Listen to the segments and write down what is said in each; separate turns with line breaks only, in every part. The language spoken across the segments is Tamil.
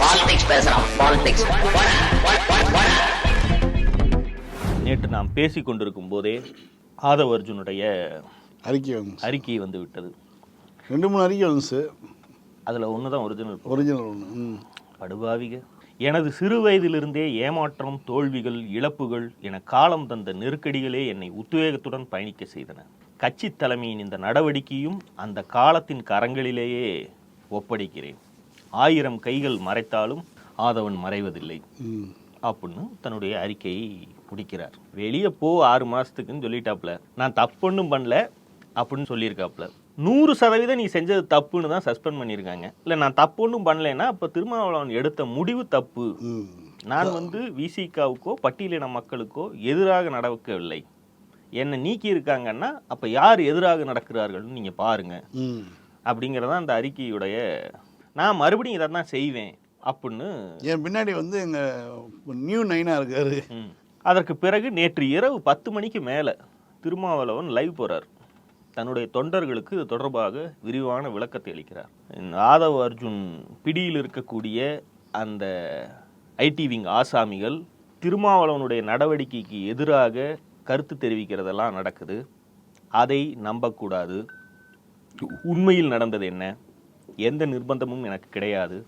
பாலிடிக்ஸ் பேசுறான் பாலிடிக்ஸ்
நேற்று நாம் பேசிக் கொண்டிருக்கும் போதே ஆதவ அர்ஜுனுடைய
அறிக்கை வந்து
அறிக்கை வந்து விட்டது.
ரெண்டு மூணு அறிக்கை வந்துச்சு
அதில் ஒன்று தான் ஒரிஜினல்
ஒரிஜினல் ஒன்று
படுபாவிக. எனது சிறு வயதிலிருந்தே ஏமாற்றம் தோல்விகள் இழப்புகள் என காலம் தந்த நெருக்கடிகளே என்னை உத்வேகத்துடன் பயணிக்க செய்தன. கட்சி தலைமையின் இந்த நடவடிக்கையும் அந்த காலத்தின் கரங்களிலேயே ஒப்படைக்கிறேன். ஆயிரம் கைகள் மறைத்தாலும் ஆதவன் மறைவதில்லை. அப்படின்னு தன்னுடைய அறிக்கையை முடிக்கிறார். வெளியே போ ஆறு மாசத்துக்குன்னு சொல்லிட்டாப்ல. நான் தப்புன்னும் பண்ணல அப்படின்னு சொல்லியிருக்காப்ல. நூறு சதவீதம் நீ செஞ்சது தப்புன்னு தான் சஸ்பெண்ட் பண்ணியிருக்காங்க. இல்லை நான் தப்புன்னும் பண்ணலைன்னா அப்போ திருமாவளவன் எடுத்த முடிவு தப்பு. நான் வந்து விசிகாவுக்கோ பட்டியலின மக்களுக்கோ எதிராக நடக்கவில்லை. என்னை நீக்கி இருக்காங்கன்னா அப்போ யார் எதிராக நடக்கிறார்கள்னு நீங்கள் பாருங்க. அப்படிங்கிறதான் அந்த அறிக்கையுடைய நான் மறுபடியும் இதை தான் செய்வேன் அப்படின்னு
என் பின்னாடி வந்து எங்கள் நியூ நைனா இருக்காரு.
அதற்கு பிறகு நேற்று இரவு பத்து மணிக்கு மேலே திருமாவளவன் லைவ் போறார். தன்னுடைய தொண்டர்களுக்கு இது தொடர்பாக விரிவான விளக்கத்தை அளிக்கிறார். ஆதவ் அர்ஜுன் பிடியில் இருக்கக்கூடிய அந்த ஐடி விங் ஆசாமிகள் திருமாவளவனுடைய நடவடிக்கைக்கு எதிராக கருத்து தெரிவிக்கிறதெல்லாம் நடக்குது. அதை நம்பக்கூடாது. உண்மையில் நடந்தது என்ன? எந்த நிர்பந்தமும் எனக்கு கிடையாது.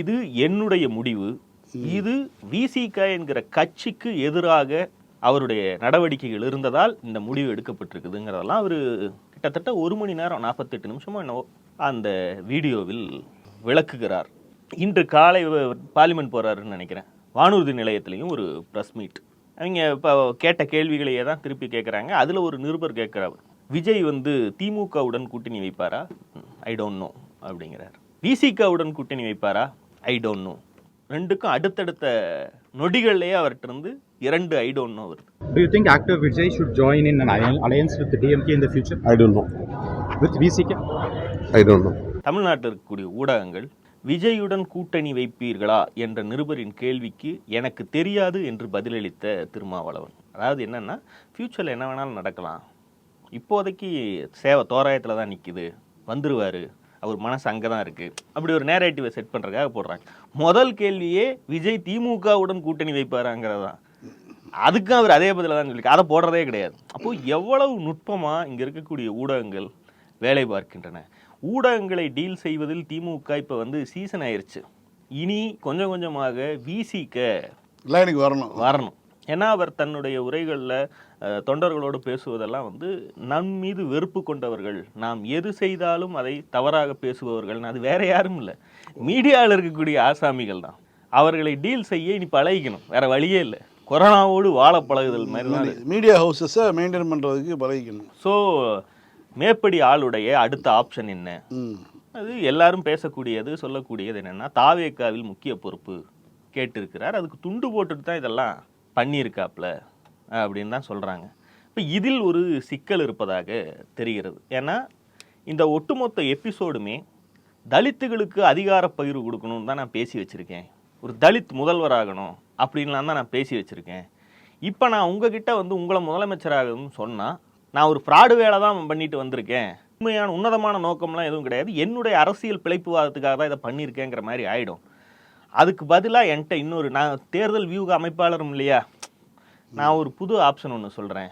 இது என்னுடைய முடிவு. இது விசிக என்கிற கட்சிக்கு எதிராக அவருடைய நடவடிக்கைகள் இருந்ததால் இந்த முடிவு எடுக்கப்பட்டிருக்குதுங்கிறதெல்லாம் அவர் கிட்டத்தட்ட ஒரு மணி நேரம் நாற்பத்தெட்டு நிமிஷமோ என்னவோ அந்த வீடியோவில் விளக்குகிறார். இன்று காலை பார்லிமெண்ட் போறாருன்னு நினைக்கிறேன். வானூர்தி நிலையத்திலையும் ஒரு ப்ரெஸ் மீட் அவங்க இப்போ கேட்ட கேள்விகளையே தான் திருப்பி கேட்குறாங்க அதில் ஒரு நிருபர் கேட்குறாரு விஜய் வந்து திமுகவுடன் கூட்டணி வைப்பாரா? ஐ டோன்ட் நோ அப்படிங்கிறார் விசிகாவுடன் கூட்டணி வைப்பாரா ஐ டோன்ட் நோ ரெண்டுக்கும் அடுத்தடுத்த நொடிகள்லேயே அவர்கிட்ட இருந்து இரண்டு ஐ டோன்ட் நோ வருது
Do you think actor Vijay should join in an alli- alliance with the DMK in the future?
I don't know.
With VCK?
I don't know.
தமிழ்நாட்டில் இருக்கக்கூடிய ஊடகங்கள் விஜயுடன் கூட்டணி வைப்பீர்களா என்ற நிருபரின் கேள்விக்கு எனக்கு தெரியாது என்று பதிலளித்த திருமாவளவன் அதாவது என்னன்னா ஃப்யூச்சரில் என்ன வேணாலும் நடக்கலாம் இப்போதைக்கு சேவை தோராயத்தில் தான் நிற்கிது வந்துருவாரு. அவர் மனசு அங்கே தான் இருக்கு. அப்படி ஒரு நேரேட்டிவை செட் பண்ணுறதுக்காக போடுறாங்க. முதல் கேள்வியே விஜய் திமுகவுடன் கூட்டணி வைப்பாராங்கிறதான் அதுக்கும் அவர் அதே பதில தான் சொல்லி அதை போடுறதே கிடையாது. அப்போ எவ்வளவு நுட்பமா இங்க இருக்கக்கூடிய ஊடகங்கள் வேலை பார்க்கின்றன. ஊடகங்களை டீல் செய்வதில் திமுக இப்ப வந்து சீசன் ஆயிருச்சு. இனி கொஞ்சம் கொஞ்சமாக விசிக்க
லைனுக்கு வரணும்.
வரணும். ஏன்னா அவர் தன்னுடைய உரைகளில் தொண்டர்களோடு பேசுவதெல்லாம் வந்து நம் மீது வெறுப்பு கொண்டவர்கள். நாம் எது செய்தாலும் அதை தவறாக பேசுபவர்கள். அது வேற யாரும் இல்லை. மீடியாவில் இருக்கக்கூடிய ஆசாமிகள் தான். அவர்களை டீல் செய்ய இனி பழகிக்கணும். வேற வழியே இல்லை. கொரோனாவோடு வாழ பழகுதல் மாதிரி.
மீடியா ஹவுசஸை மெயின்டைன் பண்ணுறதுக்கு பழகிக்கணும்.
ஸோ மேப்படி ஆளுடைய அடுத்த ஆப்ஷன் என்ன? அது எல்லாரும் பேசக்கூடியது சொல்லக்கூடியது என்னன்னா தாவேக்காவில் முக்கிய பொறுப்பு கேட்டிருக்கிறார். அதுக்கு துண்டு போட்டுட்டு தான் இதெல்லாம் பண்ணியிருக்காப்ல அப்படின்னு தான் சொல்கிறாங்க இப்போ இதில் ஒரு சிக்கல் இருப்பதாக தெரிகிறது. ஏன்னா இந்த ஒட்டுமொத்த எபிசோடுமே தலித்துகளுக்கு அதிகார பகிர்வு கொடுக்கணும்னு தான் நான் பேசி வச்சுருக்கேன். ஒரு தலித் முதல்வராகணும் அப்படின்லாம் தான் நான் பேசி வச்சுருக்கேன். இப்போ நான் உங்ககிட்ட வந்து உங்களை முதலமைச்சராகணும்னு சொன்னால் நான் ஒரு ஃப்ராடு வேலை தான் பண்ணிட்டு வந்திருக்கேன். உண்மையான உன்னதமான நோக்கம்லாம் எதுவும் கிடையாது. என்னுடைய அரசியல் பிழைப்புவாதத்துக்காக தான் இதை பண்ணியிருக்கேங்கிற மாதிரி ஆகிடும் அதுக்கு பதிலாக என்கிட்ட இன்னொரு நான் தேர்தல் வியூக அமைப்பாளரும் இல்லையா? நான் ஒரு புது ஆப்ஷன் ஒன்று சொல்கிறேன்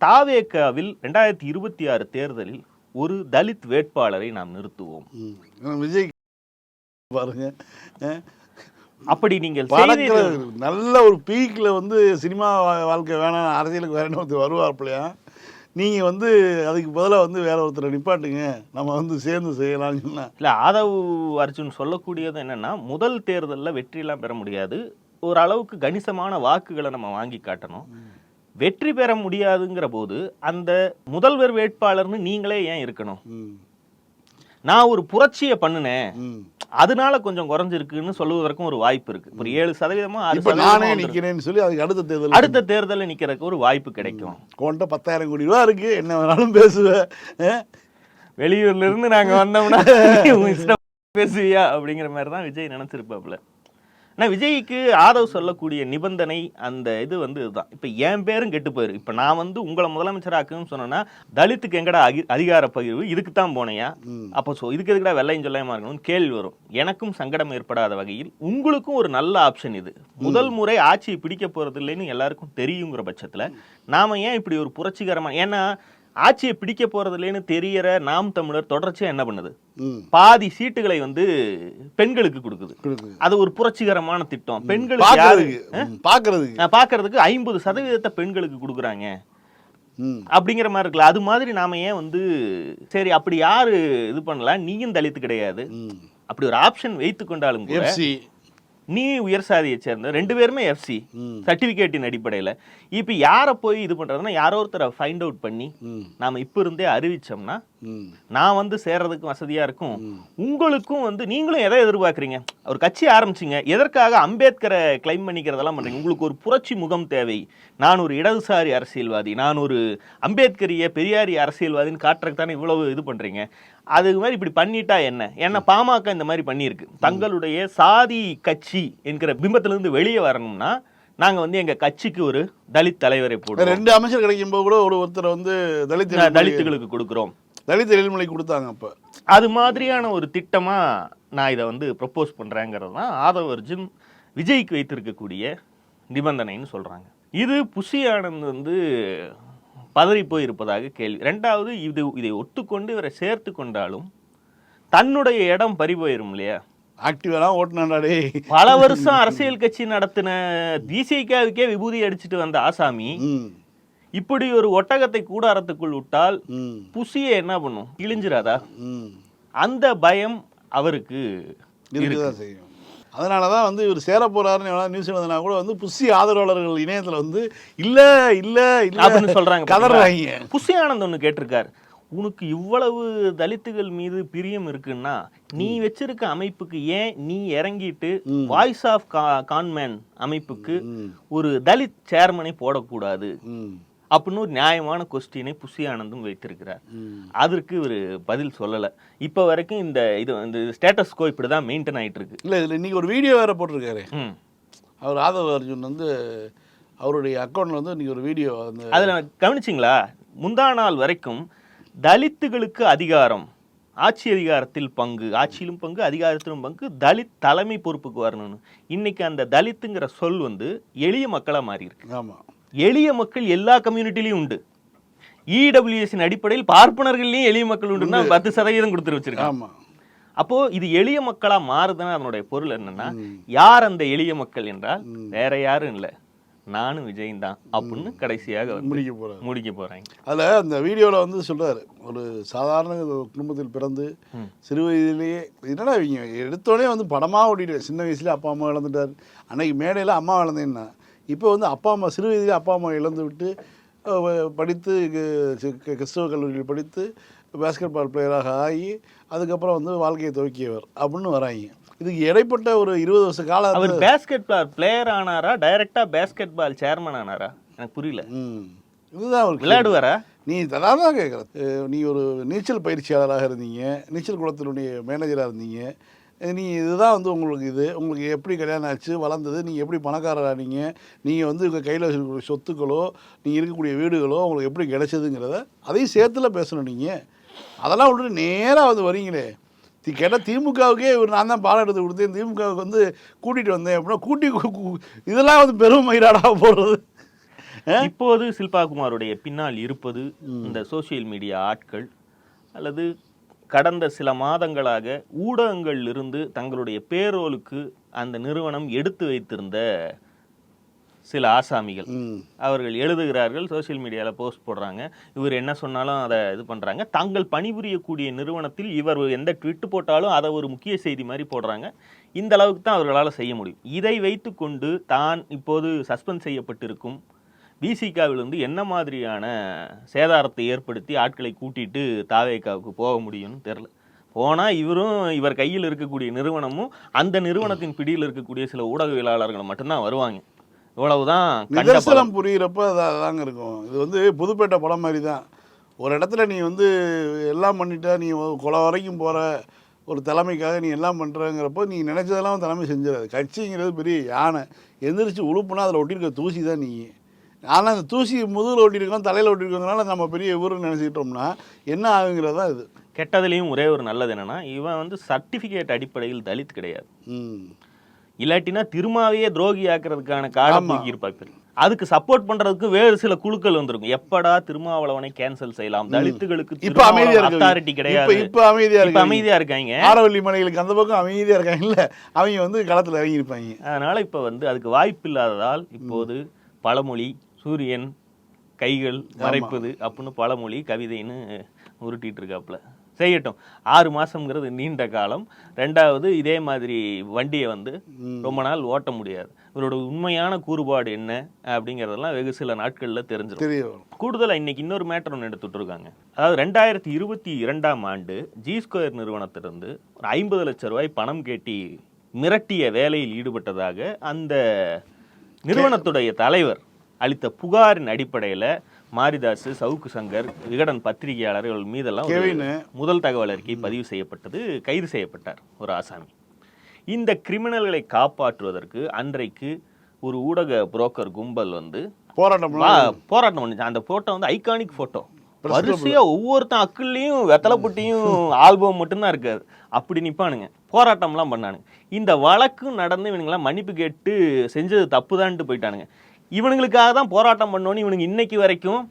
தாவேக்காவில் ரெண்டாயிரத்தி இருபத்தி ஆறு தேர்தலில் ஒரு தலித் வேட்பாளரை நாம் நிறுத்துவோம்.
விஜய் பாருங்க.
அப்படி நீங்கள்.
நல்ல ஒரு பீக்கில் வந்து சினிமா வா- வாழ்க்கை வேணாம் அரசியலுக்கு வேற ஒருத்தர் வருவார்ப்பலையா நீங்கள் வந்து அதுக்கு பதிலாக வந்து வேற ஒருத்தரை நிப்பாட்டுங்க. நம்ம வந்து சேர்ந்து செய்யலாம்னு சொன்னா.
இல்ல ஆதவ் அர்ஜுன் சொல்லக்கூடியது என்னன்னா முதல் தேர்தலில் வெற்றியெல்லாம் பெற முடியாது. ஒரு அளவுக்கு கணிசமான வாக்குகளை நம்ம வாங்கி காட்டணும். வெற்றி பெற முடியாதுங்கிற போது அந்த முதல்வர் வேட்பாளர்னு நீங்களே ஏன் இருக்கணும்? நான் ஒரு புரட்சியை பண்ணினேன். அதனால கொஞ்சம் குறைஞ்சிருக்குன்னு சொல்லுவதற்கும் ஒரு வாய்ப்பு இருக்கு. ஒரு ஏழு சதவீதமா
இப்போ நானே
வந்திருக்கு.
நிற்கிறேன்னு சொல்லி அதுக்கு அடுத்த தேர்தல்
அடுத்த தேர்தலில் நிக்கிறதுக்கு ஒரு வாய்ப்பு கிடைக்கும்.
கொண்ட பத்தாயிரம் கோடி ரூபா இருக்கு. என்ன வேணாலும் பேசுவேன்
வெளியூர்ல இருந்து நாங்க வந்தோம்னா இஷ்டம் பேசுவியா? அப்படிங்கிற மாதிரி தான் விஜய் நினைச்சிருப்பாப்ல ஆனா விஜய்க்கு ஆதவ் சொல்லக்கூடிய நிபந்தனை அந்த இது வந்து இதுதான். இப்ப என் பேரும் கெட்டு போயிரு. இப்ப நான் வந்து உங்களை முதலமைச்சராக்குன்னு சொன்னேன்னா தலித்துக்கு எங்கடா அகி- அதிகார பகிர்வு? இதுக்கு தான் போனையா? அப்போ ஸோ இதுக்கு எதுக்குடா வெள்ளையும் சொல்லாம இருக்கணும்னு கேள்வி வரும். எனக்கும் சங்கடம் ஏற்படாத வகையில் உங்களுக்கும் ஒரு நல்ல ஆப்ஷன் இது. முதல் முறை ஆட்சியை பிடிக்க போறது இல்லைன்னு எல்லாருக்கும் தெரியுங்கிற பட்சத்துல நாம ஏன் இப்படி ஒரு புரட்சிகரமான ஏன்னா ஆட்சியை பிடிக்க போறது இல்லைன்னு தெரியற நாம் தமிழர் தொடர்ச்சியா என்ன பண்ணுது? பாதி சீட்டுகளை வந்து பெண்களுக்கு கொடுக்குது. அது ஒரு புரட்சிகரமான திட்டம். பெண்களுக்கு நான் பார்க்கறதுக்கு ஐம்பது சதவீதத்தை பெண்களுக்கு கொடுக்குறாங்க. அப்படிங்கிற மாதிரி இருக்குல்ல. அது மாதிரி நாம ஏன் வந்து சரி அப்படி யாரு இது பண்ணலாம் நீயும் தலித்து கிடையாது. அப்படி ஒரு ஆப்ஷன் வைத்து கொண்டாலும் கூட நீ உயர் சாதியை சேர்ந்த ரெண்டு பேருமே எஃப்சி சர்டிபிகேட்டின் அடிப்படையில. இப்ப யாரை போய் இது பண்றதுன்னா யாரோ ஒருத்தரை ஃபைண்ட் அவுட் பண்ணி நாம இப்ப இருந்தே அறிவிச்சோம்னா நான் வந்து சேர்றதுக்கு வசதியா இருக்கும். உங்களுக்கும் வந்து நீங்களும் எதை எதிர்பார்க்குறீங்க? ஒரு கட்சி ஆரம்பிச்சிங்க. எதற்காக அம்பேத்கரை கிளைம் பண்ணிக்கிறதெல்லாம் பண்றீங்க? உங்களுக்கு ஒரு புரட்சி முகம் தேவை. நான் ஒரு இடதுசாரி அரசியல்வாதி. நான் ஒரு அம்பேத்கரிய பெரியாரி அரசியல்வாதின்னு காட்டுறதுக்கு தானே இவ்வளவு இது பண்றீங்க? அது மாதிரி இப்படி பண்ணிட்டா என்ன? என்ன பாமக இந்த மாதிரி பண்ணியிருக்கு. தங்களுடைய சாதி கட்சி என்கிற பிம்பத்திலிருந்து வெளியே வரணும்னா நாங்க வந்து எங்க கட்சிக்கு ஒரு தலித் தலைவரை போடுறோம்.
ரெண்டு அமைச்சர் கிடைக்கும் போது கூட ஒரு ஒருத்தர் வந்து தலித்
தலித்துகளுக்கு கொடுக்குறோம்.
தலித் எழில்மொழி கொடுத்தாங்க அப்ப.
அது மாதிரியான ஒரு திட்டமா நான் இதை வந்து ப்ரப்போஸ் பண்றேங்கிறது தான் ஆதவ அர்ஜுன் விஜய்க்கு வைத்திருக்கக்கூடிய நிபந்தனைன்னு சொல்றாங்க. இது புஷி ஆனந்த் வந்து பதறி போய் இருப்பதாக கேள்வி. ரெண்டாவது இது இதை ஒத்துக்கொண்டு இவரை சேர்த்து கொண்டாலும் தன்னுடைய இடம் பறி போயிரும் இல்லையா?
ஆக்டிவெல்லாம் ஓட்டுனாடா
பல வருஷம் அரசியல் கட்சி நடத்தின விசிகாவுக்கே விபூதி அடிச்சிட்டு வந்த ஆசாமி இப்படி ஒரு ஒட்டகத்தை கூடாரத்துக்குள் விட்டால் புசியை என்ன பண்ணும்? கிழிஞ்சிராதா அந்த பயம் அவருக்கு
செய்யும். அதனால தான் வந்து இவர் சேர போறாருன்னு எவனா நியூஸ் வந்தனா கூட வந்து புஷி ஆதரவாளர்கள் இணையத்துல வந்து இல்ல இல்ல இல்ல
அப்படின்னு சொல்றாங்க
கதறாங்க?
புஷி ஆனந்த் ஒண்ணு கேட்டிருக்காரு. உனக்கு இவ்வளவு தலித்துகள் மீது பிரியம் இருக்குன்னா நீ வச்சிருக்க அமைப்புக்கு ஏன் நீ இறங்கிட்டு வாய்ஸ் ஆஃப் கான்மேன் அமைப்புக்கு ஒரு தலித் சேர்மனை போடக்கூடாது? அப்படின்னு ஒரு நியாயமான கொஸ்டினை புஷி ஆனந்தும் வைத்திருக்கிறார். அதற்கு இவர் பதில் சொல்லல. இப்ப வரைக்கும் இந்த இது இந்த ஸ்டேட்டஸ் கோ இப்படிதான் மெயின்டைன் ஆயிட்டு இருக்கு
இல்ல இதுல இன்னைக்கு ஒரு வீடியோ வேற போட்டிருக்காரு. அவர் ஆதவ அர்ஜுன் வந்து அவருடைய அக்கௌண்ட்ல வந்து இன்னைக்கு ஒரு வீடியோ அந்த
அதுல கவனிச்சிங்களா? முந்தா நாள் வரைக்கும் தலித்துகளுக்கு அதிகாரம் ஆட்சி அதிகாரத்தில் பங்கு ஆட்சியிலும் பங்கு அதிகாரத்திலும் பங்கு தலித் தலைமை பொறுப்புக்கு வரணும்னு. இன்னைக்கு அந்த தலித்துங்கிற சொல் வந்து எளிய மக்களா மாறி இருக்கு
ஆமா.
எளிய மக்கள் எல்லா கம்யூனிட்டிலையும் உண்டு. இடபிள்யூஎஸின் அடிப்படையில் பார்ப்பனர்கள்லயும் எளிய மக்கள் உண்டுன்னா பத்து சதவீதம் கொடுத்துட்டு வச்சிருக்காங்க. அப்போ இது எளிய மக்களா மாறுதுன்னா அதனுடைய பொருள் என்னன்னா யார் அந்த எளிய மக்கள் என்றால் வேற யாரும் இல்ல. நானும் விஜயும் தான் அப்படின்னு கடைசியாக
முடிக்க போறாரு.
முடிக்க போறாங்க.
அதுல அந்த வீடியோல வந்து சொல்றாரு ஒரு சாதாரண குடும்பத்தில் பிறந்து சிறு வயதிலேயே என்னடா இவங்க எடுத்தோடனே வந்து படமா ஓடிட்டு சின்ன வயசுல அப்பா அம்மா இழந்துட்டார். அன்னைக்கு மேடையில அம்மா இழந்தேன்னா இப்போ வந்து அப்பா அம்மா சிறு வயதிலே அப்பா அம்மா இழந்து விட்டு படித்து கிறிஸ்தவ கல்லூரியில் படித்து பேஸ்கெட் பால் பிளேயராக ஆகி அதுக்கப்புறம் வந்து வாழ்க்கையை துவக்கியவர் அப்படின்னு வராங்க. இதுக்கு இடைப்பட்ட ஒரு இருபது வருஷ காலம்
அவர் பேஸ்கெட் பால் பிளேயர் ஆனாரா டைரக்டா பேஸ்கெட் பால் சேர்மன் ஆனாரா? எனக்கு புரியல.
ம். இதுதான் கேள்வி.
விளையாடுவாரா?
நீ அதான் தான் கேட்குறேன் நீ ஒரு நீச்சல் பயிற்சியாளராக இருந்தீங்க நீச்சல் குளத்தினுடைய மேனேஜராக இருந்தீங்க அஹ் நீ இதுதான் வந்து உங்களுக்கு இது. உங்களுக்கு எப்படி கல்யாணம் ஆச்சு வளர்ந்தது நீங்கள் எப்படி பணக்காரரானீங்க நீங்கள் வந்து உங்கள் கையில் இருக்கக்கூடிய சொத்துக்களோ நீங்கள் இருக்கக்கூடிய வீடுகளோ உங்களுக்கு எப்படி கிடைச்சதுங்கிறத அதையும் சேர்த்துல பேசணும் நீங்கள் அதெல்லாம் விட்டுட்டு நேராக வந்து வரீங்களே. தி கேட்டால் திமுகவுக்கே இவர் நான் தான் பாடம் எடுத்து கொடுத்தேன். திமுகவுக்கு வந்து கூட்டிகிட்டு வந்தேன் அப்படின்னா கூட்டி இதெல்லாம் வந்து பெரும் மயிராடாக போடுறது
இப்போது சில்பா குமாருடைய பின்னால் இருப்பது இந்த சோஷியல் மீடியா ஆட்கள் அல்லது கடந்த சில மாதங்களாக ஊடகங்களில் இருந்து தங்களுடைய பேரோலுக்கு அந்த நிறுவனம் எடுத்து வைத்திருந்த சில ஆசாமிகள். அவர்கள் எழுதுகிறார்கள் சோஷியல் மீடியாவில் போஸ்ட் போடுறாங்க. இவர் என்ன சொன்னாலும் அதை இது பண்ணுறாங்க தாங்கள் பணிபுரியக்கூடிய நிறுவனத்தில் இவர் எந்த ட்விட் போட்டாலும் அதை ஒரு முக்கிய செய்தி மாதிரி போடுறாங்க. இந்த அளவுக்கு தான் அவர்களால் செய்ய முடியும். இதை வைத்துக்கொண்டு தான் இப்போது சஸ்பெண்ட் செய்யப்பட்டிருக்கும் விசிகாவிலிருந்து என்ன மாதிரியான சேதாரத்தை ஏற்படுத்தி ஆட்களை கூட்டிட்டு தாவேக்காவுக்கு போக முடியும்னு தெரில போனால் இவரும் இவர் கையில் இருக்கக்கூடிய நிறுவனமும் அந்த நிறுவனத்தின் பிடியில் இருக்கக்கூடிய சில ஊடகவியலாளர்கள் மட்டும்தான் வருவாங்க. இவ்வளவுதான்.
நிதர்சனம் புரியிறப்ப அது அதாங்க இருக்கும். இது வந்து புதுப்பேட்டை படம் மாதிரி தான் ஒரு இடத்துல நீ வந்து எல்லாம் பண்ணிட்ட நீ கொலை வரைக்கும் போகிற ஒரு தலைமைக்காக நீ எல்லாம் பண்ணுறங்கிறப்போ நீ நினச்சதெல்லாம் தலைமை செஞ்சிடாது. கட்சிங்கிறது பெரிய யானை. எந்திரிச்சு உழுப்புனா அதில் ஒட்டியிருக்க தூசி தான் நீ. ஆனால் அந்த தூசி முதுகில் ஒட்டியிருக்கோம் தலையில் ஒட்டியிருக்கோங்கிறனால நம்ம பெரிய ஊருன்னு நினச்சிக்கிட்டோம்னா என்ன ஆகுங்கிறது தான் இது.
கெட்டதுலேயும் ஒரே ஒரு நல்லது என்னன்னா இவன் வந்து சர்டிஃபிகேட் அடிப்படையில் தலித் கிடையாது. இல்லாட்டினா திருமாவையே துரோகி ஆக்குறதுக்கான காலம்
ஆமா.
தூக்கி இருப்பாங்க அதுக்கு சப்போர்ட் பண்றதுக்கு வேறு சில குழுக்கள் வந்திருக்கும். எப்படா திருமாவளவனை கேன்சல் செய்யலாம்? தலித்துகளுக்கு
இப்போ அமைதியாக
அத்தாரிட்டி கிடையாது.
இப்போ இப்ப இருக்கு
அமைதியா இருக்காங்க.
ஆரவல்லி மலைகளுக்கு அந்த பக்கம் அமைதியாக இருக்காங்கல்ல அவங்க வந்து களத்தில் இறங்கியிருப்பாங்க.
அதனால இப்ப வந்து அதுக்கு வாய்ப்பு இல்லாததால் இப்போது பழமொழி சூரியன் கைகள் மறைப்பது அப்படின்னு பழமொழி கவிதைன்னு உருட்டிட்டு இருக்காப்புல செய்யட்டும். ஆறு மாசம்ங்கிறது நீண்ட காலம். ரெண்டாவது இதே மாதிரி வண்டியை வந்து ரொம்ப நாள் ஓட்ட முடியாது. இவரோட உண்மையான கூறுபாடு என்ன அப்படிங்கறதெல்லாம் வெகு சில நாட்கள்ல தெரிஞ்சிடும்
தெரிய வரும்.
கூடுதலா இன்னைக்கு இன்னொரு மேட்டர் ஒன்று எடுத்துட்டு இருக்காங்க அதாவது ரெண்டாயிரத்தி இருபத்தி இரண்டாம் ஆண்டு ஜி ஸ்கொயர் நிறுவனத்திலிருந்து ஒரு ஐம்பது லட்சம் ரூபாய் பணம் கேட்டி மிரட்டிய வேலையில் ஈடுபட்டதாக அந்த நிறுவனத்துடைய தலைவர் அளித்த புகாரின் அடிப்படையில மாரிதாஸ் சவுக்கு சங்கர் விகடன் பத்திரிகையாளர்கள் மீதெல்லாம். முதல் தகவல் அறிக்கை பதிவு செய்யப்பட்டது கைது செய்யப்பட்டார் ஒரு ஆசாமி. இந்த கிரிமினல்களை காப்பாற்றுவதற்கு அன்றைக்கு ஒரு ஊடக புரோக்கர் கும்பல் வந்து
போராட்டம்
போராட்டம் பண்ணுச்சு. அந்த போட்டோ வந்து ஐகானிக் போட்டோ வரிசையா ஒவ்வொருத்தன் அக்குள்ளையும் வெத்தலை பொட்டியும் ஆல்பம் மட்டும்தான் இருக்காது. அப்படி நிப்பானுங்க. போராட்டம்லாம் பண்ணானுங்க. இந்த வழக்கு நடந்து இவனுங்களாம் மன்னிப்பு கேட்டு செஞ்சது தப்புதான்ட்டு போயிட்டானுங்க. இவனுங்களுக்காக தான் போராட்டம் பண்ணோன்னு இவனுங்க இன்னைக்கு வரைக்கும்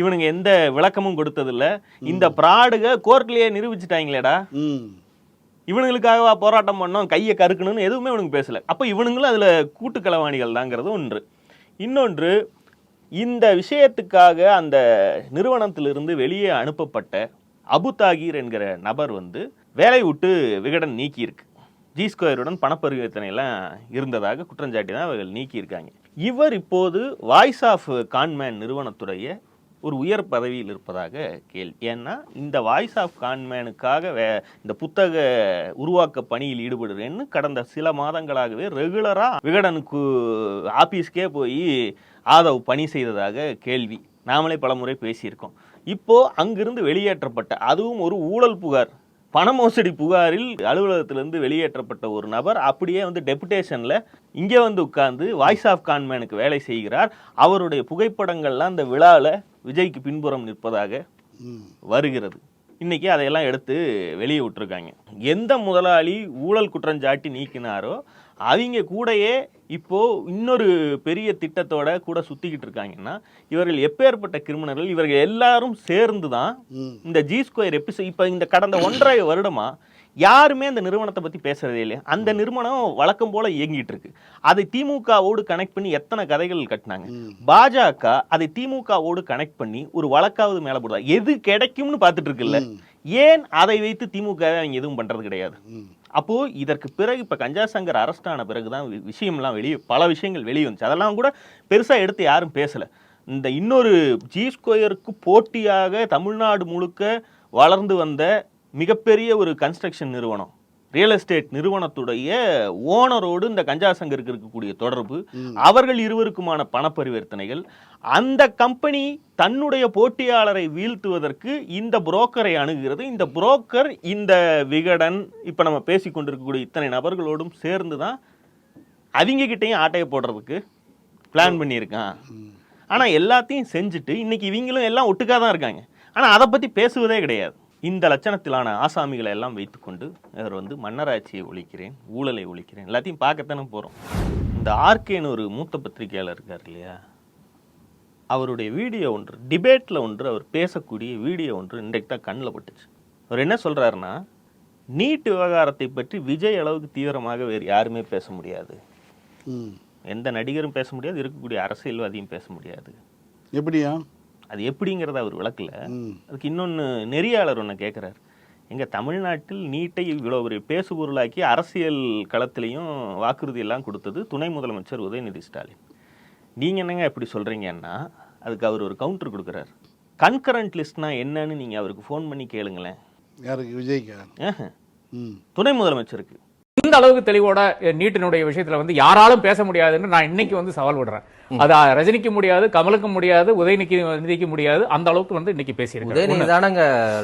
இவனுங்க எந்த விளக்கமும் கொடுத்ததில்ல. இந்த பிராடுக கோர்ட்லயே நிரூபிச்சிட்டாங்களேடா. இவனுங்களுக்காகவா போராட்டம் பண்ணோம் கையை கறுக்கணும்னு எதுவுமே இவனுக்கு பேசல. அப்போ இவனுங்களும் அதில் கூட்டு களவாணிகள் தாங்கிறது ஒன்று. இன்னொன்று இந்த விஷயத்துக்காக அந்த நிறுவனத்திலிருந்து வெளியே அனுப்பப்பட்ட அபு தாகீர் என்கிற நபர் வந்து வேலை விட்டு விகடன் நீக்கியிருக்கு. ஜி ஸ்கொயருடன் பணப்பரிவர்த்தனை எல்லாம் இருந்ததாக குற்றஞ்சாட்டி தான் அவர்கள் நீக்கியிருக்காங்க. இவர் இப்போது வாய்ஸ் ஆஃப் கான்மேன் நிறுவனத்துடைய ஒரு உயர் பதவியில் இருப்பதாக கேள்வி. ஏன்னா இந்த வாய்ஸ் ஆஃப் கான்மேனுக்காக வே இந்த புத்தக உருவாக்க பணியில் ஈடுபடுறேன்னு கடந்த சில மாதங்களாகவே ரெகுலராக விகடனுக்கு ஆஃபீஸ்க்கே போய் ஆதவ் பணி செய்ததாக கேள்வி. நாமளே பலமுறை பேசியிருக்கோம். இப்போது அங்கிருந்து வெளியேற்றப்பட்ட அதுவும் ஒரு ஊழல் புகார். பண மோசடி புகாரில் அலுவலகத்திலிருந்து வெளியேற்றப்பட்ட ஒரு நபர் அப்படியே வந்து டெபுடேஷன்ல இங்கே வந்து உட்கார்ந்து வாய்ஸ் ஆஃப் கான்மேனுக்கு வேலை செய்கிறார். அவருடைய புகைப்படங்கள்லாம் அந்த விழாவில் விஜய்க்கு பின்புறம் நிற்பதாக வருகிறது. இன்னைக்கு அதையெல்லாம் எடுத்து வெளியே விட்டுருக்காங்க. எந்த முதலாளி ஊழல் குற்றஞ்சாட்டி நீக்கினாரோ அவங்க கூடயே இப்போ இன்னொரு பெரிய திட்டத்தோட கூட சுத்திக்கிட்டு இருக்காங்கன்னா இவர்கள் எப்பேற்பட்ட கிரிமினல்கள் இவர்கள் எல்லாரும் சேர்ந்து தான் இந்த ஜி ஸ்கொயர் எபிசோட் இப்போ இந்த கடந்த ஒன்றரை வருடமா யாருமே அந்த நிறுவனத்தை பத்தி பேசுறதே இல்லையா? அந்த நிறுவனம் வழக்கம் போல இயங்கிட்டு இருக்கு. அதை திமுகவோடு கனெக்ட் பண்ணி எத்தனை கதைகள் கட்டினாங்க? பாஜக அதை திமுகவோடு கனெக்ட் பண்ணி ஒரு வழக்காவது மேல போடுதா? எது கிடைக்கும்னு பார்த்துட்டு இருக்குல்ல. ஏன் அதை வைத்து திமுக அவங்க எதுவும் பண்றது கிடையாது? அப்போ இதற்கு பிறகு இப்ப கஞ்சா சங்கர் அரெஸ்ட் ஆன பிறகுதான் வி- விஷயம்லாம் வெளியே பல விஷயங்கள் வெளியே வந்துச்சு. அதெல்லாம் கூட பெருசா எடுத்து யாரும் பேசல. இந்த இன்னொரு ஜி ஸ்கொயருக்கு போட்டியாக தமிழ்நாடு முழுக்க வளர்ந்து வந்த மிகப்பெரிய ஒரு கன்ஸ்ட்ரக்ஷன் நிறுவனம். ரியல் எஸ்டேட் நிறுவனத்துடைய ஓனரோடு இந்த கஞ்சா சங்கருக்கு இருக்கக்கூடிய தொடர்பு அவர்கள் இருவருக்குமான பண பரிவர்த்தனைகள் அந்த கம்பெனி தன்னுடைய போட்டியாளரை வீழ்த்துவதற்கு இந்த புரோக்கரை அணுகுகிறது இந்த புரோக்கர் இந்த விகடன் இப்ப நம்ம பேசி கொண்டிருக்கக்கூடிய இத்தனை நபர்களோடும் சேர்ந்து தான் அவங்க கிட்டயும் ஆட்டையை போடுறதுக்கு பிளான் பண்ணியிருக்கான். ஆனா எல்லாத்தையும் செஞ்சுட்டு இன்னைக்கு இவங்களும் எல்லாம் ஒட்டுக்கா தான் இருக்காங்க. ஆனா அதை பத்தி பேசுவதே கிடையாது. இந்த லட்சணத்திலான ஆசாமிகளை எல்லாம் வைத்துக்கொண்டு அவர் வந்து மன்னராட்சியை ஒழிக்கிறேன் ஊழலை ஒழிக்கிறேன் எல்லாத்தையும் பார்க்கத்தானே போறோம். இந்த ஆர்கேன்னு ஒரு மூத்த பத்திரிகையாளர் இருக்கார் இல்லையா? அவருடைய வீடியோ ஒன்று டிபேட்டில் ஒன்று அவர் பேசக்கூடிய வீடியோ ஒன்று இன்றைக்கு தான் கண்ணில் பட்டுச்சு. அவர் என்ன சொல்றாருன்னா நீட் விவகாரத்தை பற்றி விஜய் அளவுக்கு தீவிரமாக வேறு யாருமே பேச முடியாது. எந்த நடிகரும் பேச முடியாது இருக்கக்கூடிய அரசியல்வாதியும் பேச முடியாது.
எப்படியா?
அது எப்படிங்கிறத அவர் விளக்கல. அதுக்கு இன்னொன்று நெறியாளர் ஒன்று கேட்குறாரு எங்க தமிழ்நாட்டில் நீட்டை இவ்வளோ ஒரு பேசுபொருளாக்கி அரசியல் களத்திலையும் வாக்குறுதி எல்லாம் கொடுத்தது துணை முதலமைச்சர் உதயநிதி ஸ்டாலின். நீங்க என்னங்க இப்படி சொல்றீங்கன்னா அதுக்கு அவர் ஒரு கவுண்டர் கொடுக்குறாரு. கன்கரண்ட் லிஸ்ட்னா என்னன்னு நீங்க அவருக்கு ஃபோன் பண்ணி கேளுங்களேன்.
யாருக்கு? விஜய்க்கா?
துணை முதலமைச்சருக்கு.
இந்த அளவுக்கு தெளிவோட நீட்டினுடைய விஷயத்துல வந்து யாராலும் பேச முடியாதுன்னு நான் இன்னைக்கு வந்து சவால் விடுறேன். அது ரஜினிக்கு முடியாது கமலுக்கு முடியாது உதயநிதிக்கு நிதிக்கு முடியாது அந்த அளவுக்கு வந்து இன்னைக்கு பேசியிருக்காரு.
உதயநிதி தானங்க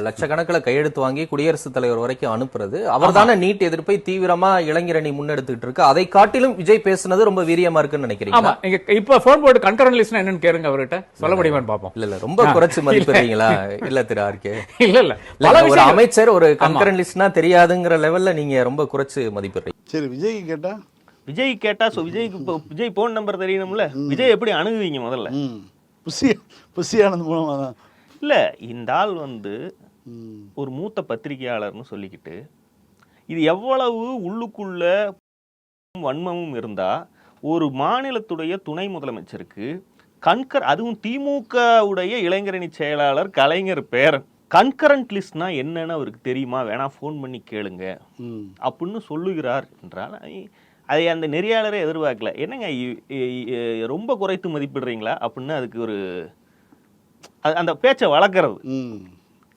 லட்சக்கணக்கில் கையெழுத்து வாங்கி குடியரசுத் தலைவர் வரைக்கும் அனுப்புறது. அவர் தானே நீட் எதிர்ப்பை தீவிரமா இளைஞரணி முன்னெடுத்துட்டு இருக்கு. அதை காட்டிலும் விஜய் பேசுனது ரொம்ப வீரியமா இருக்குன்னு
ஆமா.
நினைக்கிறீங்க
நீங்க இப்ப போன் போட்டு கன்கரன் லிஸ்ட் என்னன்னு கேளுங்க அவர்கிட்ட. சொல்ல முடியுமான்னு பாப்போம்
இல்ல இல்ல ரொம்ப குறைச்சு மதிப்பிடுறீங்களா? இல்ல திரு ஆர்கே
இல்ல இல்ல.
ஒரு அமைச்சர் ஒரு கன்கரன் லிஸ்ட்னா தெரியாதுங்கிற லெவல்ல நீங்க ரொம்ப குறைச்சு மதிப்பிடுறீங்க.
சரி விஜய்க்கு கேட்டா?
விஜய் கேட்டா so விஜய்க்கு இப்போ விஜய் போன் நம்பர் தெரியணும்ல? விஜய் எப்படி அணுகுவீங்க முதல்ல?
புசி புசி ஆனந்த் மூலமாக தான்.
இல்ல இந்த ஆள் வந்து ஒரு மூத்த பத்திரிகையாளர்னு சொல்லிக்கிட்டு இது எவ்வளவு உள்ளுக்குள்ள வன்மமும் இருந்தா ஒரு மாநிலத்துடைய துணை முதலமைச்சருக்கு கண்கர் அதுவும் திமுக உடைய இளைஞரணி செயலாளர் கலைஞர் பேரன் கண்கரண்ட் லிஸ்ட்னா என்னன்னு அவருக்கு தெரியுமா? வேணா ஃபோன் பண்ணி கேளுங்க. அப்படின்னு சொல்லுகிறார் என்றால் அதை அந்த நெறியாளரே எதிர்பார்க்கல. என்னங்க ரொம்ப குறைத்து மதிப்பிடுறீங்களா? அப்படின்னு அதுக்கு ஒரு அந்த பேச்சை வளர்க்கறது.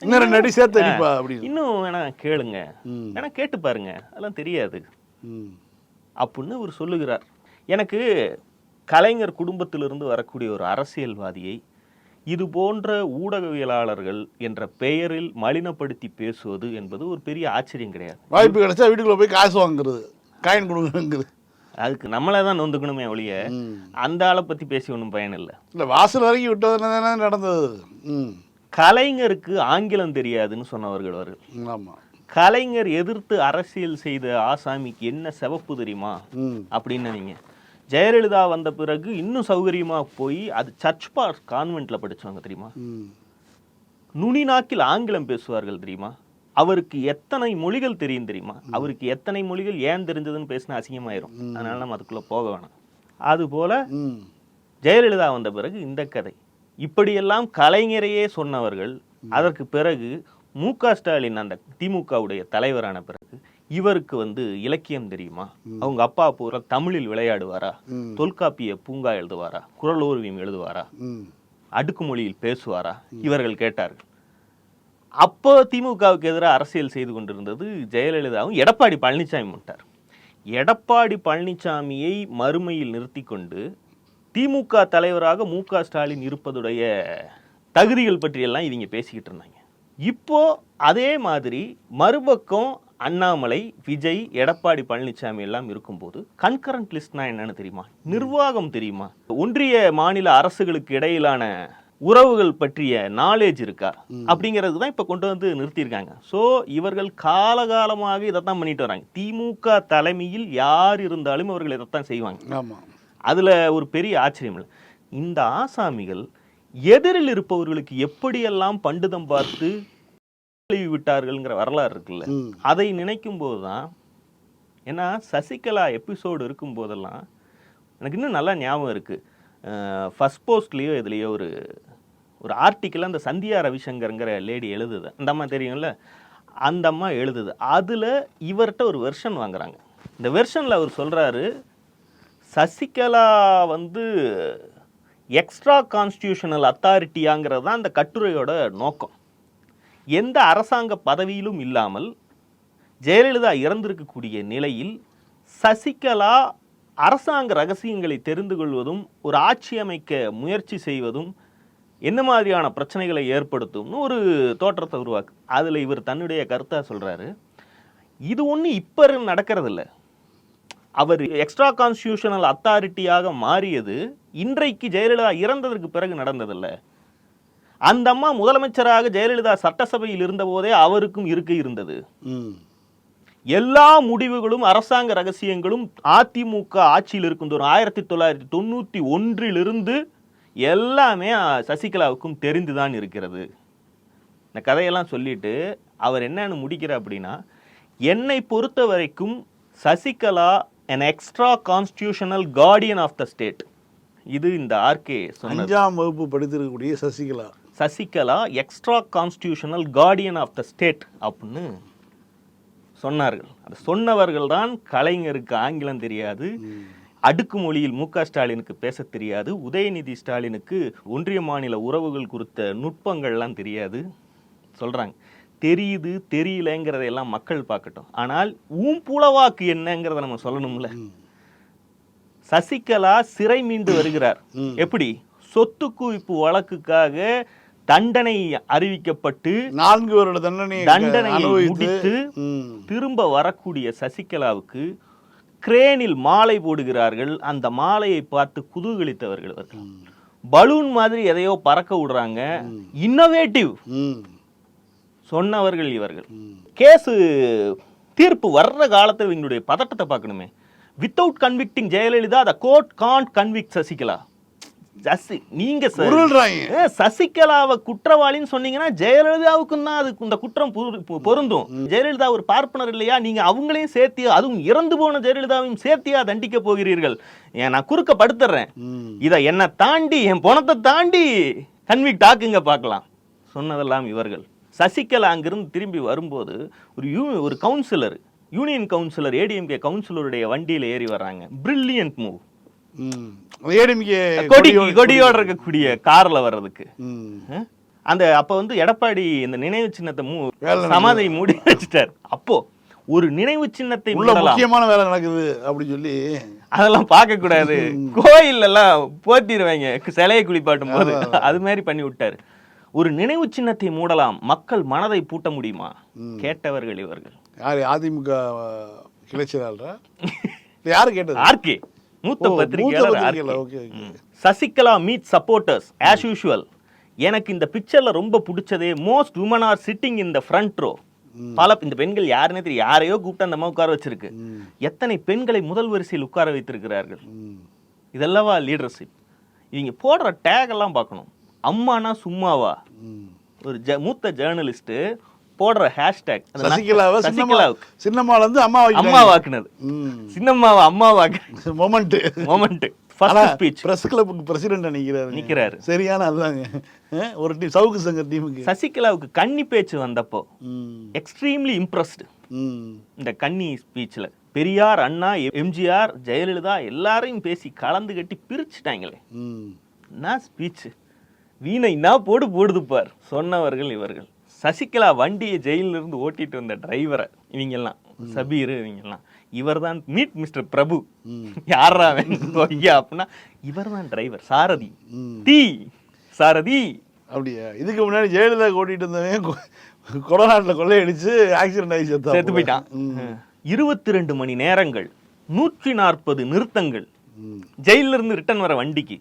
இன்னும் சேர்த்து
வேணா கேளுங்க. வேணா கேட்டு பாருங்க. அதெல்லாம் தெரியாது. அப்படின்னு இவர் சொல்லுகிறார். எனக்கு கலைஞர் குடும்பத்திலிருந்து வரக்கூடிய ஒரு அரசியல்வாதியை இது போன்ற ஊடகவியலாளர்கள் என்ற பெயரில் மலினப்படுத்தி பேசுவது என்பது ஒரு பெரிய ஆச்சரியம் கிடையாது.
வாய்ப்பு கிடைச்சா வீட்டுக்குள்ள போய் காசு வாங்குறது. காயின் கொடுங்குறது
அதுக்கு நம்மளே தான் நொந்துக்கணுமே ஒழிய அந்த ஆளை பற்றி பேசி ஒன்றும் பயன் இல்லை.
இல்லை வாசல் வரைக்கும் விட்டதுனால தானே நடந்தது.
கலைஞருக்கு ஆங்கிலம் தெரியாதுன்னு சொன்னவர்கள் அவர்கள்.
ஆமாம்
கலைஞர் எதிர்த்து அரசியல் செய்த ஆசாமிக்கு என்ன சிவப்பு தெரியுமா? அப்படின்னு நீங்க. ஜெயலலிதா வந்த பிறகு இன்னும் சௌகரியமா போய் அது சர்ச் பார்க் கான்வென்ட்ல படிச்சவங்க தெரியுமா? நுனி நாக்கில் ஆங்கிலம் பேசுவார்கள் தெரியுமா? அவருக்கு எத்தனை மொழிகள் தெரியும் தெரியுமா? அவருக்கு எத்தனை மொழிகள் ஏன் தெரிஞ்சதுன்னு பேசினா அசிங்கமாயிரும். அதனால நம்ம அதுக்குள்ள போக வேணாம். அதுபோல ஜெயலலிதா வந்த பிறகு இந்த கதை. இப்படியெல்லாம் கலைஞரையே சொன்னவர்கள் அதற்கு பிறகு மு க ஸ்டாலின் அந்த திமுகவுடைய தலைவரான பிறகு இவருக்கு வந்து இலக்கியம் தெரியுமா? அவங்க அப்பா பூரா தமிழில் விளையாடுவாரா. தொல்காப்பிய பூங்கா எழுதுவாரா? குரலோர்வியம் எழுதுவாரா? அடுக்குமொழியில் பேசுவாரா? இவர்கள் கேட்டார்கள். அப்போ திமுகவுக்கு எதிராக அரசியல் செய்து கொண்டிருந்தது ஜெயலலிதாவும் எடப்பாடி பழனிசாமி மட்டார் எடப்பாடி பழனிசாமியை மறுமையில் நிறுத்தி கொண்டு திமுக தலைவராக மு க ஸ்டாலின் இருப்பதுடைய தகுதிகள் பற்றியெல்லாம் இவங்க பேசிக்கிட்டு இருந்தாங்க. இப்போ அதே மாதிரி மறுபக்கம் அண்ணாமலை விஜய் எடப்பாடி பழனிசாமி எல்லாம் இருக்கும்போது கன்கரண்ட் லிஸ்ட்னா என்னன்னு தெரியுமா? நிர்வாகம் தெரியுமா? ஒன்றிய மாநில அரசுகளுக்கு இடையிலான உறவுகள் பற்றிய நாலேஜ் இருக்கா? அப்படிங்கிறது தான் இப்போ கொண்டு வந்து நிறுத்தியிருக்காங்க. ஸோ இவர்கள் காலகாலமாக இதைத்தான் பண்ணிட்டு வராங்க. திமுக தலைமையில் யார் இருந்தாலும் இவர்கள் இதைத்தான் செய்வாங்க.
ஆமாம்
அதுல ஒரு பெரிய ஆச்சரியம் இல்லை. இந்த ஆசாமிகள் எதிரில் இருப்பவர்களுக்கு எப்படியெல்லாம் பண்டிதம் பார்த்து விட்டார்கள்ங்கிற வரலாறு இருக்குல்ல. அதை நினைக்கும் போதுதான் ஏன்னா சசிகலா எபிசோடு இருக்கும் போதெல்லாம் எனக்கு இன்னும் நல்லா ஞாபகம் இருக்கு. ஃபஸ்ட் போஸ்ட்லேயோ இதுலேயோ ஒரு ஒரு ஆர்டிக்கிள் அந்த சந்தியா ரவிசங்கருங்கிற லேடி எழுதுது. அந்த அம்மா தெரியும்ல? அந்த அம்மா எழுதுது. அதில் இவர்கிட்ட ஒரு வெர்ஷன் வாங்குறாங்க. இந்த வெர்ஷனில் அவர் சொல்கிறாரு சசிகலா வந்து எக்ஸ்ட்ரா கான்ஸ்டியூஷனல் அத்தாரிட்டியாங்கிறது தான் அந்த கட்டுரையோட நோக்கம். எந்த அரசாங்க பதவியிலும் இல்லாமல் ஜெயலலிதா இறந்திருக்கக்கூடிய நிலையில் சசிகலா அரசாங்க ரகசியங்களை தெரிந்து கொள்வதும் ஒரு ஆட்சி அமைக்க முயற்சி செய்வதும் என்ன மாதிரியான பிரச்சனைகளை ஏற்படுத்தும்னு ஒரு தோற்றத்தை உருவாக்கு அதில் இவர் தன்னுடைய கருத்தாக சொல்கிறாரு இது ஒன்று இப்போ நடக்கிறதில்ல. அவர் எக்ஸ்ட்ரா கான்ஸ்டியூஷனல் அத்தாரிட்டியாக மாறியது இன்றைக்கு ஜெயலலிதா இறந்ததற்கு பிறகு நடந்ததில்லை. அந்த அம்மா முதலமைச்சராக ஜெயலலிதா சட்டசபையில் இருந்தபோதே அவருக்கும் இருக்கை இருந்தது. எல்லா முடிவுகளும் அரசாங்க ரகசியங்களும் அதிமுக ஆட்சியில் இருக்கும் ஆயிரத்தி தொள்ளாயிரத்தி தொண்ணூற்றி ஒன்றிலிருந்து எல்லாமே சசிகலாவுக்கும் தெரிந்துதான் இருக்கிறது. இந்த கதையெல்லாம் சொல்லிட்டு அவர் என்னன்னு முடிக்கிறார் அப்படின்னா என்னை பொறுத்த வரைக்கும் Sasikala an extra constitutional guardian of the state இது இந்த ஆர்கே
அஞ்சாம் வகுப்பு படித்திருக்கக்கூடிய Sasikala.
Sasikala extra constitutional guardian of the state அப்படின்னு சொன்னார்கள். அது சொன்னவர்கள் தான் கலைஞருக்கு ஆங்கிலம் தெரியாது. அடுக்கு மொழியில் மு க ஸ்டாலினுக்கு பேசத் தெரியாது. உதயநிதி ஸ்டாலினுக்கு ஒன்றிய மாநில உறவுகள் குறித்த நுட்பங்கள்லாம் தெரியாது. சொல்றாங்க. தெரியுது தெரியலங்கிறதையெல்லாம் மக்கள் பார்க்கட்டும். ஆனால் ஊம்புலவாக்கு என்னங்கிறத நம்ம சொல்லணும்ல. சசிகலா சிறை மீண்டு வருகிறார். எப்படி? சொத்து குவிப்பு வழக்குக்காக தண்டனை அறிவிக்கப்பட்டு
நான்கு வருட தண்டனை அனுபவித்து
முடித்து. திரும்ப வரக்கூடிய சசிகலாவுக்கு கிரேனில் மாலை போடுகிறார்கள். அந்த மாலையை பார்த்து குதூகலித்தவர்கள் இவர்கள் பலூன் மாதிரி எதையோ பறக்க விடுறாங்க. இன்னோவேட்டிவ். சொன்னவர்கள் இவர்கள். கேஸு தீர்ப்பு வர்ற காலத்தில் இவங்களுடைய பதட்டத்தை பார்க்கணுமே. Without convicting Jayalalithaa the court can't convict Sasikala. Just நீங்க சசிகலாவை குற்றவாளின்னு சொன்னீங்கன்னா ஜெயலலிதாவுக்கும் தான் அது இந்த குற்றம் பொருந்தும். ஜெயலலிதா ஒரு பார்ப்பனர் இல்லையா? நீங்க அவங்களையும் சேர்த்தியா அதுவும் இறந்து போன ஜெயலலிதாவையும் சேர்த்தியா தண்டிக்க போகிறீர்கள்? ஏன் நான் குறுக்க படுத்துறேன். இதை என்னை தாண்டி என் பணத்தை தாண்டி கன்விக்ட் ஆக்குங்க பார்க்கலாம். சொன்னதெல்லாம் இவர்கள். சசிகலா அங்கிருந்து திரும்பி வரும்போது ஒரு யூ ஒரு கவுன்சிலர் யூனியன் கவுன்சிலர் ஏடிஎம்கே கவுன்சிலருடைய வண்டியில ஏறி வர்றாங்க. Brilliant move.
ஏடிஎம்கே
கொடி கொடியோட இருக்கக்கூடிய கார்ல வர்றதுக்கு? அந்த அப்ப வந்து எடப்பாடி இந்த நினைவு சின்னத்தை மூ சமாதி மூடி வச்சுட்டார். அப்போ ஒரு நினைவு சின்னத்தை
உள்ள முக்கியமான வேலை நடக்குது அப்படி சொல்லி.
அதெல்லாம் பார்க்க கூடாது கோயில் எல்லாம் போத்திடுவாங்க சிலையை குளிப்பாட்டும் போது. அது மாதிரி பண்ணி விட்டாரு. ஒரு நினைவு சின்னத்தை மூடலாம். மக்கள் மனதை பூட்ட முடியுமா? கேட்டவர்கள் இவர்கள்.
யார்? அதிமுக கிளைச்சலாளரா யாரு கேட்டது?
ஆர்கே. மூத்த பத்திரிகையாளர். Sasikala meet supporters as usual எனக்கு இந்த பிக்சர்ல ரொம்ப பிடிச்சதே most women are sitting in the front row பல இந்த பெண்கள் யாருன்னே தெரியும் யாரையோ கூப்பிட்டு அந்த அம்மா உட்கார வச்சிருக்கு. எத்தனை பெண்களை முதல் வரிசையில் உட்கார வைத்திருக்கிறார்கள். இதெல்லவா லீடர்ஷிப் இவங்க போடுற டேக் எல்லாம் பார்க்கணும். அம்மானா சும்மாவா. ஒரு ஜ மூத்த ஜேர்னலிஸ்ட் போடுற ஹேஷ்டேக்
சசிகலாவை
சசிகலாவுக்கு.
சின்னம்மால இருந்து அம்மா
அம்மா வாக்குனது. சின்னம்மாவை அம்மா வாக்கு
மொமெண்ட்
மொமெண்ட்
ஆனா
ஃபர்ஸ்ட் ஸ்பீச்
பிரஸ் கிளப்புக்கு பிரசிடென்ட் நிக்கிறாரு.
நிக்கிறாரு.
சரியான அதுதாங்க ஒரு டீம் சவுக்கு சங்க டீமுக்கு
சசிகலாவுக்கு கன்னி பேச்சு வந்தப்போ. Extremely impressed. இந்த கன்னி ஸ்பீச்சில் பெரியார் அண்ணா எம்ஜிஆர் ஜெயலலிதா எல்லாரையும் பேசி கலந்து கட்டி பிரிச்சுட்டாங்களே. என்ன ஸ்பீச் வீணை நான் போடு போடுது பார். சொன்னவர்கள் இவர்கள். சசிகலா வண்டியை ஜெயிலில் இருந்து ஓட்டிட்டு வந்த டிரைவரை இவங்கெல்லாம் சபீர் இவங்கெல்லாம். இவர் தான் மீட் மிஸ்டர் பிரபு யாரா ஐயா அப்படின்னா இவர் தான் டிரைவர் சாரதி டி சாரதி.
அப்படியா? இதுக்கு முன்னாடி ஜெயலலிதா ஓட்டிட்டு இருந்தவன் கொடநாட்டில் கொள்ளையடிச்சு ஆக்சிடென்ட் ஆகி
செத்து. போயிட்டான். இருபத்தி ரெண்டு மணி நேரங்கள் நூற்றி நாற்பது நிறுத்தங்கள்.
ம்.
ஜெயில இருந்து ரிட்டர்ன் வர வண்டிக்கு.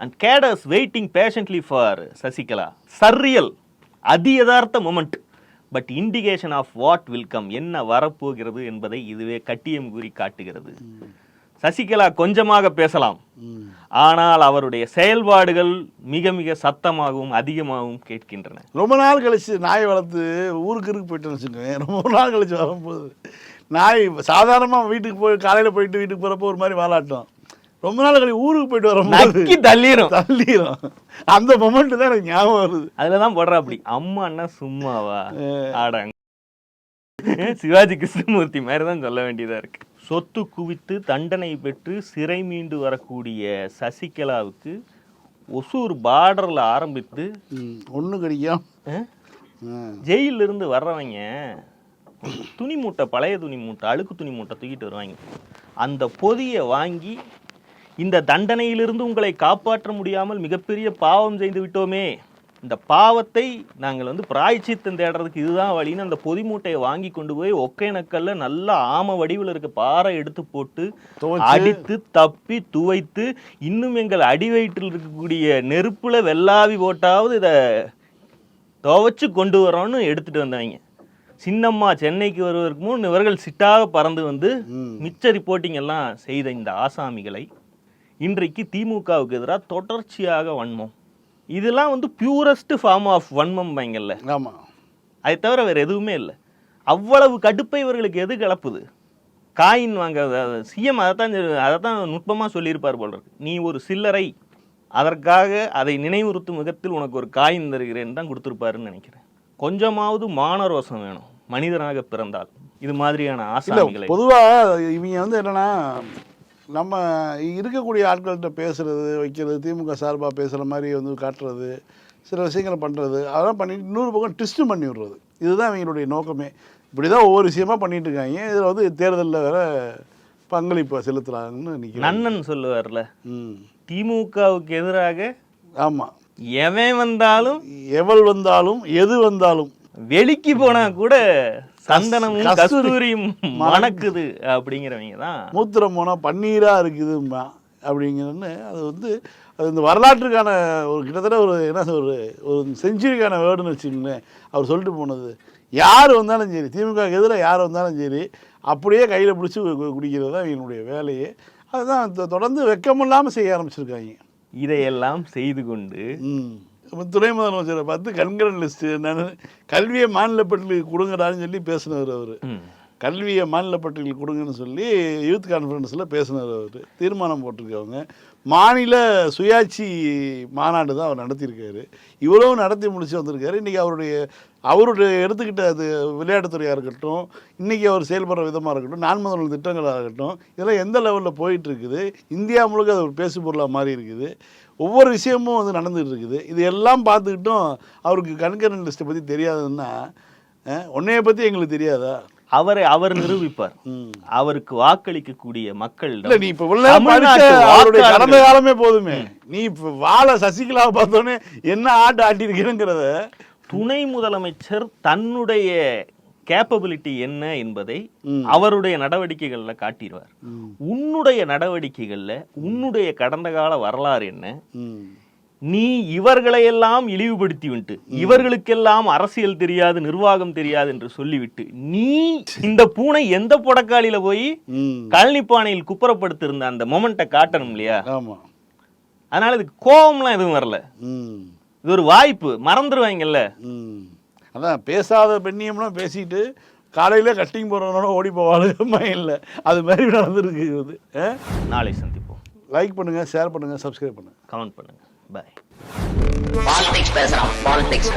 And cadres waiting patiently for Sasikala. Surreal. அதி யதார்த்த moment but indication of what will come என்ன வரப்போகிறது என்பதை இதுவே கட்டியம் கூறி காட்டுகிறது. சசிகலா கொஞ்சமாக பேசலாம். ஆனால் அவருடைய செயல்பாடுகள் மிக மிக சத்தமாகவும் அதிகமாகவும் கேட்கின்றன.
ரொம்ப நாள் கழிச்சு நாய் வளர்த்து ஊருக்கு இருக்கு போயிட்டு வச்சுக்கோங்க ரொம்ப நாள் கழிச்சு வரும்போது நாய் சாதாரணமாக வீட்டுக்கு போய் காலையில் போயிட்டு வீட்டுக்கு போகிறப்போ ஒரு மாதிரி வாலாட்டும். ரொம்ப நாள் கழிச்சு ஊருக்கு போயிட்டு வரும்போது
நக்கி தள்ளிரும்.
தள்ளிடும் அந்த மொமெண்ட் தான் எனக்கு ஞாபகம் வருது.
அதுலதான் போடுறா அப்படி. அம்மான்னா சும்மாவா? ஆடாங்க சிவாஜி கிருஷ்ணமூர்த்தி மாதிரி தான் சொல்ல வேண்டியதா இருக்கு. சொத்து குவித்து தண்டனை பெற்று சிறை மீண்டு வரக்கூடிய சசிகலாவுக்கு ஒசூர் பார்டர்ல ஆரம்பித்து
ஒன்று கிடைக்கும்.
இருந்து வர்றவங்க துணி மூட்டை பழைய துணி மூட்டை அழுக்கு துணி மூட்டை தூக்கிட்டு வருவாங்க. அந்த பொதியை வாங்கி இந்த தண்டனையிலிருந்து உங்களை காப்பாற்ற முடியாமல் மிகப்பெரிய பாவம் செய்து விட்டோமே. இந்த பாவத்தை நாங்கள் வந்து பிராய்ச்சித்தம் தேடுறதுக்கு இதுதான் வழின்னு அந்த பொதி மூட்டையை வாங்கி கொண்டு போய் ஒக்கைனக்கல்ல நல்ல ஆம வடிவில் இருக்க பாறை எடுத்து போட்டு. அடித்து தப்பி துவைத்து இன்னும் எங்கள் அடி வயிற்றில் இருக்கக்கூடிய நெருப்புல வெள்ளாவி போட்டாவது இதை துவைச்சு கொண்டு வரோன்னு எடுத்துட்டு வந்தவங்க சின்னம்மா சென்னைக்கு வருவதற்கு முன் இவர்கள் சிட்டாக பறந்து வந்து மிச்ச ரிப்போர்ட்டிங் எல்லாம் செய்த இந்த ஆசாமிகளை இன்றைக்கு திமுகவுக்கு எதிராக தொடர்ச்சியாக வன்மம். இதெல்லாம் வந்து பியூரஸ்ட் ஃபார்ம் ஆஃப் வன்மம் பயங்கள்ல.
ஆமாம்
அதை தவிர வேற எதுவுமே இல்லை. அவ்வளவு கடுப்பை இவர்களுக்கு எது கிளப்புது காயின் வாங்க சிஎம் அதைத்தான் அதைத்தான் நுட்பமாக சொல்லியிருப்பார் போல இருக்கு. நீ ஒரு சில்லறை அதற்காக அதை நினைவுறுத்தும் விதத்தில் உனக்கு ஒரு காயின் தருகிறேன்னு தான் கொடுத்துருப்பாருன்னு நினைக்கிறேன். கொஞ்சமாவது மானரோசம் வேணும். மனிதனாக பிறந்தால். இது மாதிரியான ஆசாமிகளை
பொதுவாக இவங்க வந்து என்னன்னா நம்ம இருக்கக்கூடிய ஆட்கள்கிட்ட பேசுறது வைக்கிறது திமுக சார்பாக பேசுகிற மாதிரி வந்து காட்டுறது சில விஷயங்களை பண்ணுறது அதெல்லாம் பண்ணி இன்னொரு பக்கம் ட்விஸ்ட்டும் பண்ணி விடுறது. இதுதான் இவங்களுடைய நோக்கமே. இப்படி தான் ஒவ்வொரு விஷயமா பண்ணிட்டு இருக்காங்க. இதில் வந்து தேர்தலில் வேற பங்களிப்பை செலுத்துறாங்கன்னு நினைக்கிறேன்.
நன்னன் சொல்லுவார்ல.
ம்.
திமுகவுக்கு எதிராக
ஆமாம்
எவன் வந்தாலும்
எவள் வந்தாலும் எது வந்தாலும்.
வெளிக்கு போனா கூட சந்தனமும்
கஸ்தூரி
கஸ்தூரியும் மணக்குது அப்படிங்கிறவங்க தான்.
மூத்திரம் போனால் பன்னீராக இருக்குதும்மா அப்படிங்கிறன்னு அது வந்து அது இந்த வரலாற்றுக்கான ஒரு கிட்டத்தட்ட ஒரு என்ன ஒரு ஒரு செஞ்சுரிக்கான வேர்டுன்னு வச்சுக்கோங்களேன். அவர் சொல்லிட்டு போனது யார் வந்தாலும் சரி திமுக எதிராக யார் வந்தாலும் சரி அப்படியே கையில் பிடிச்சி குடிக்கிறது தான் இவனுடைய வேலையே. அதுதான் தொடர்ந்து வெக்கமில்லாமல் செய்ய ஆரம்பிச்சிருக்காங்க.
இதையெல்லாம் செய்து கொண்டு
துணை முதலமைச்சரை பார்த்து கண்கரன் லிஸ்ட்டு என்னன்னு. கல்வியை மாநில பட்டியலுக்கு கொடுங்கடான்னு சொல்லி பேசினவர் அவர். கல்வியை மாநில பட்டியலுக்கு கொடுங்கன்னு சொல்லி யூத் கான்ஃபரன்ஸில் பேசினார் அவர். தீர்மானம் போட்டிருக்கவங்க. மாநில சுயாட்சி மாநாடு தான் அவர் நடத்தியிருக்காரு. இவ்வளவு நடத்தி முடிச்சு வந்திருக்காரு. இன்றைக்கி அவருடைய அவருடைய எடுத்துக்கிட்ட அது விளையாட்டுத்துறையாக இருக்கட்டும் இன்றைக்கி அவர் செயல்படுற விதமாக இருக்கட்டும் நான் முதல் திட்டங்களாக இருக்கட்டும் இதெல்லாம் எந்த லெவலில் போயிட்டு இருக்குது? இந்தியா முழுக்க அது ஒரு பேசு பொருளாக மாறி இருக்குது ஒவ்வொரு விஷயமும் வந்து நடந்துகிட்டு இருக்குது இது எல்லாம் பார்த்துக்கிட்டும் அவருக்கு கண்கரன் லிஸ்ட்டை பற்றி தெரியாதுன்னா உன்னைய பற்றி எங்களுக்கு தெரியாதா?
அவரை அவர் நிரூபிப்பார். அவருக்கு வாக்களிக்கக்கூடிய மக்கள்
இல்ல நீ இப்ப அவருடைய. கடந்த காலமே போதுமே. நீ இப்ப வாழ சசிகலாவை பார்த்தோன்னே என்ன ஆட்டு ஆட்டியிருக்கிறேங்கிறத
துணை முதலமைச்சர் தன்னுடைய கேப்பபிலிட்டி என்ன என்பதை. அவருடைய நடவடிக்கைகள்ல காட்டிடுவார் உன்னுடைய நடவடிக்கைகள்ல உன்னுடைய கடந்த கால வரலாறு என்ன. நீ இவர்களையெல்லாம் இழிவுபடுத்தி விட்டு இவர்களுக்கெல்லாம் அரசியல் தெரியாது நிர்வாகம் தெரியாது என்று சொல்லிவிட்டு நீ இந்த பூனை எந்த புடக்காலில போய். கழனிப்பானையில் குப்புறப்படுத்திருந்த அந்த மொமெண்ட்டை காட்டணும் இல்லையா அதனால இதுக்கு கோபம்லாம் எதுவும் வரல. இது ஒரு வாய்ப்பு மறந்துடுவாங்கல்ல.
அதான் பேசாத பெண்ணியம்லாம் பேசிட்டு காலையில கட்டிங் போடுறவனோட ஓடி போவாளுமா இல்லை. அது மாதிரி நடந்துருக்கு இது.
நாளை சந்திப்போம்.
லைக் பண்ணுங்க ஷேர் பண்ணுங்க சப்ஸ்கிரைப் பண்ணுங்க.
கமெண்ட் பண்ணுங்க. பாய்
பாலிடிக்ஸ் பேசுறான் பாலிடிக்ஸ்